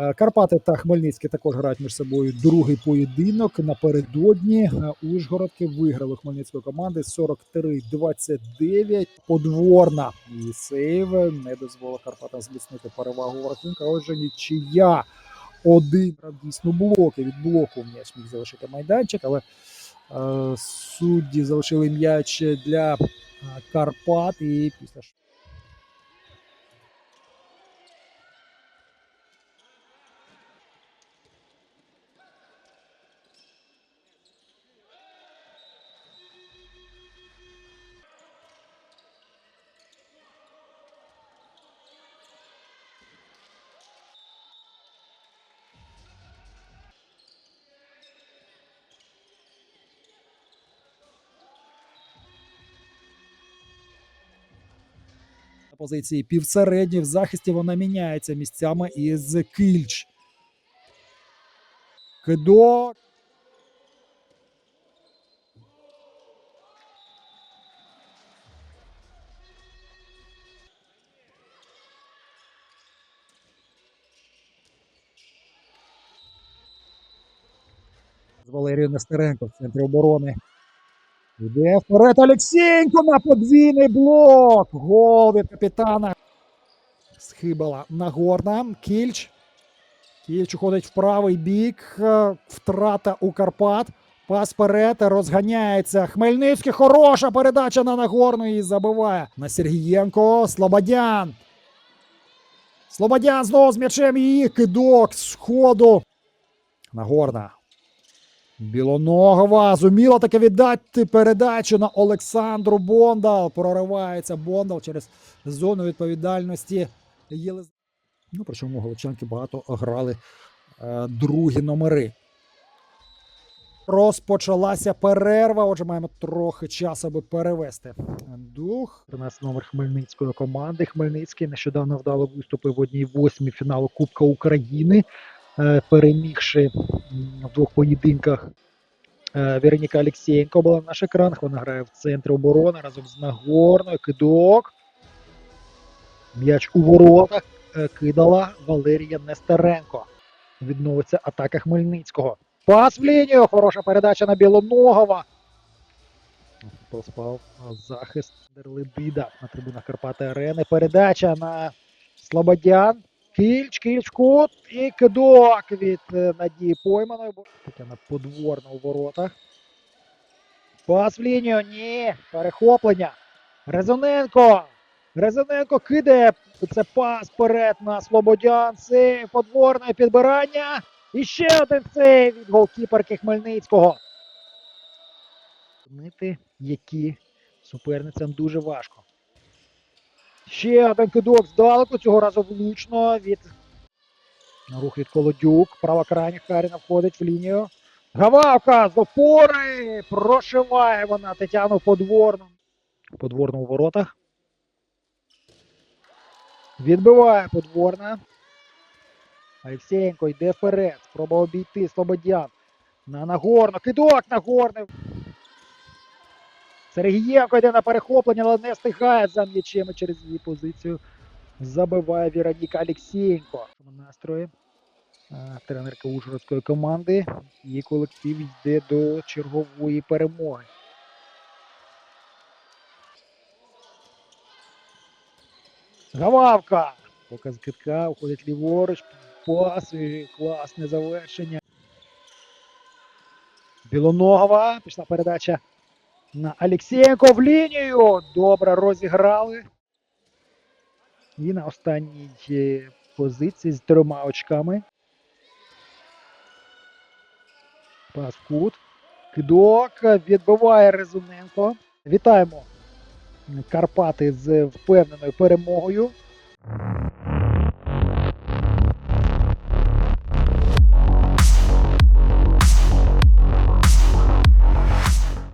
Е, Карпати та Хмельницький також грають між собою другий поєдинок. Напередодні е, Ужгородки виграли хмельницької команди 43-29. Подворна і сейв не дозволив Карпатам зміцнити перевагу в рахунку. Отже, нічия один дійсно блоки від блоку м'яч міг залишити майданчик, але е, судді залишили м'яч для Карпат і після позиції півсередньої в захисті вона міняється місцями із Кильч. Кидок. З Валерією Нестеренко в центрі оборони. Іде вперед Олексєнко на подвійний блок. Гол від капітана. Схибала Нагорна. Кільч. Кільч уходить в правий бік. Е, Втрата у Карпат. Пас вперед. Розганяється. Хмельницький. Хороша передача на Нагорну і забиває. На Сергієнко. Слободян. Слободян знову з м'ячем. І кидок з ходу. Нагорна. Білоногова зуміла таки віддати передачу на Олександру Бондал. Проривається Бондал через зону відповідальності. Єлиз... Ну, причому галичанки багато грали е, другі номери. Розпочалася перерва. Отже, маємо трохи часу, аби перевести дух. 13 номер хмельницької команди. Хмельницький нещодавно вдало виступив в одній восьмій фіналу Кубка України, перемігши в двох поєдинках. Е, Вероніка Алексєєнко була в наших екранах. Вона грає в центрі оборони разом з Нагорною. Кидок. М'яч у воротах е, кидала Валерія Нестеренко. Відновиться атака Хмельницького. Пас в лінію. Хороша передача на Білоногова. Поспав захист Дерлибіда на трибунах Карпати Арени. Передача на Слободян. Кільч, кільч, кут і кидок від е, Надії Пойманої. Тетяна подворна у воротах. Пас в лінію. Ні. Перехоплення. Резоненко. Резоненко кидає. Це пас вперед на Слободян. Сейв подворне підбирання. І ще один сейв від голкіперки Хмельницького. Які суперницям дуже важко. Ще один кидок здалеку, цього разу влучно від рух від Колодюк. Права крайня Харіна входить в лінію. Гававка з опори. Прошиває вона Тетяну Подворну. Подворну у воротах. Відбиває Подворна. Алексєєнко йде вперед. Спроба обійти Слободян. На Нагорно. Кидок Нагорний. Сергієнко йде на перехоплення, але не встигає за м'ячем і через її позицію. Забиває Віроніка Алексєєнко. Настрої тренерка Ужгородської команди. Її колектив йде до чергової перемоги. Гававка. Показ китка, уходить ліворуч. Пас і класне завершення. Білоногова. Пішла передача на Алексєєнко в лінію. Добре розіграли. І на останній позиції з трьома очками. Пас в. Кидок. Відбиває Резуненко. Вітаємо Карпати з впевненою перемогою.